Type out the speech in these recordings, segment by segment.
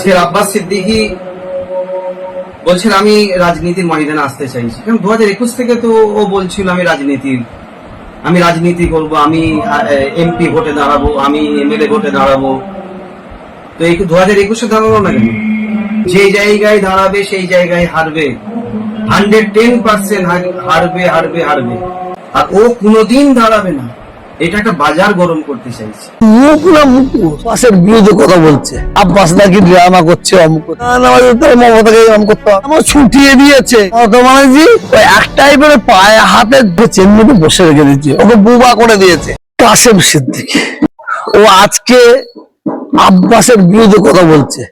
আজকের আব্বাস সিদ্দিকি বলছেন, আমি রাজনীতির ময়দানে আসতে চাইছি। কারণ দু হাজার একুশ থেকে তো ও বলছিল, আমি রাজনীতির, আমি রাজনীতি করব, আমি এমপি ভোটে দাঁড়াবো, আমি এমএলএ ভোটে দাঁড়াবো। তো এই দু হাজার একুশে দাঁড়াবো না যে জায়গায় দাঁড়াবে, সেই জায়গায় হারবে। হান্ড্রেড টেন পার্সেন্ট হারবে হারবে হারবে। আর ও কোনোদিন দাঁড়াবে না। এটা একটা বাজার গরম করতে চাইছে। মুখ পাশের বিরুদ্ধে কথা বলছে। আব্বাস নাকি ড্রামা করছে, অমুক মমতাকে এরকম করতে আমার ছুটিয়ে দিয়েছে। ওই পায়ে হাতে চেন্নাইতে বসে রেখে দিয়েছে। ওকে বুবা করে দিয়েছে। কাসেম সিদ্দিকি। ও আজকে আব্বাসের বিরুদ্ধে কথা বলছে।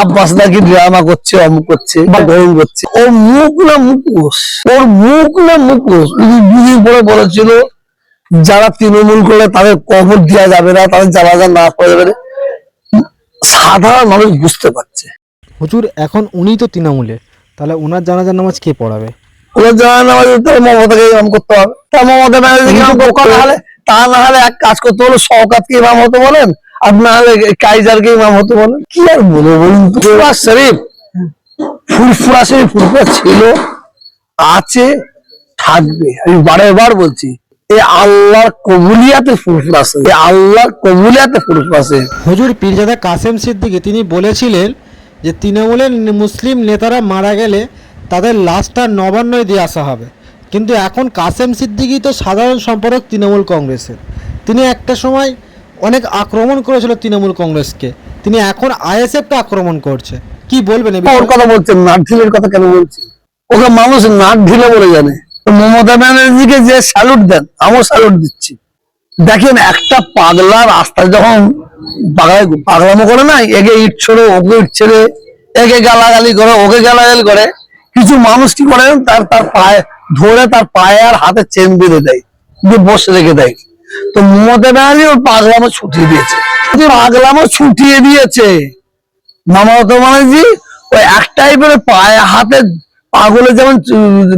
আব্বাস নাকি ড্রামা করছে, অমুক করছে, বা গরম করছে। ওর মুখ না মুখোশ। ওর মুখ না মুখোশ দুদিন বলেছিল যারা তৃণমূল করলে তাদের কবর দেওয়া যাবে না তাদের জানাজা না করা যাবে সাধারণ মানুষ বুঝতে পারছে। হুজুর এখন উনি তো তৃণমূলে তাহলে ওনার জানাজার নামাজ কে পড়াবে? ওরা জানা না হলে তো মমতাকে ইমাম করতে হবে। তা মমতা ব্যানার্জি ইমাম করতে হলে তা না হলে এক কাজ করতে হলে শওকাতকে ইমাম হতে বলেন আর না হলে কাইজারকে ইমাম হতে বলেন। কি আর বলব বলুন ফুরফুরা শরীফ। ফুরফুরা শরীফ ফুরফুরা ছিল আছে থাকবে। আমি বারে বার বলছি এই আল্লাহর কবুলিয়াতে ফুরফুরা শরীফ এই আল্লাহর কবুলিয়াতে ফুরফুরা শরীফ হুজুর পীরজাদা কাসেম সিদ্দিকি তিনি বলেছিলেন যে তৃণমূলের মুসলিম নেতারা মারা গেলে তাদের লাশটা নবান্নয় দিয়ে আসা হবে। কিন্তু এখন কাসেম সিদ্দিকি তো সাধারণ সম্পাদক তৃণমূল কংগ্রেসের। তিনি একটা সময় অনেক আক্রমণ করেছিল তৃণমূল কংগ্রেসকে। তিনি এখন আইএসএফকে আক্রমণ করছে। কি বলবেন ওর কথা বলছেন নাট ঢিলের কথা কেন বলছেন? ওকে মানুষ নাট ঢিলে বলে জানে। মমতা ব্যানার্জিকে যে স্যালুট দেন, আমিও স্যালুট দিচ্ছি। দেখেন, একটা পাগলা রাস্তায় যখন পাগলা পাগলামো করে না, একে ইট ছোড়ে, ওকে ইট ছেড়ে, একে গালাগালি করে, ওকে গালাগালি করে, কিছু মানুষ কি করেন তার তার পায়ে ধরে তার পায়ে আর হাতে চেন বেঁধে দেয়, দিয়ে বসে রেখে দেয়। তো মমতা ব্যানার্জি ওর পাগলামো ছুটিয়ে দিয়েছে। পাগলামো ছুটিয়ে দিয়েছে। মমতা ব্যানার্জি ওই একটাই করে পায়ে হাতে পাগলে যেমন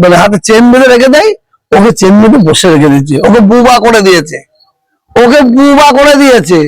মানে হাতে চেন বেঁধে রেখে দেয়, ওকে চেন বেঁধে বসে রেখে দিয়েছে। ওকে বুবা করে দিয়েছে। ওকে বুবা করে দিয়েছে।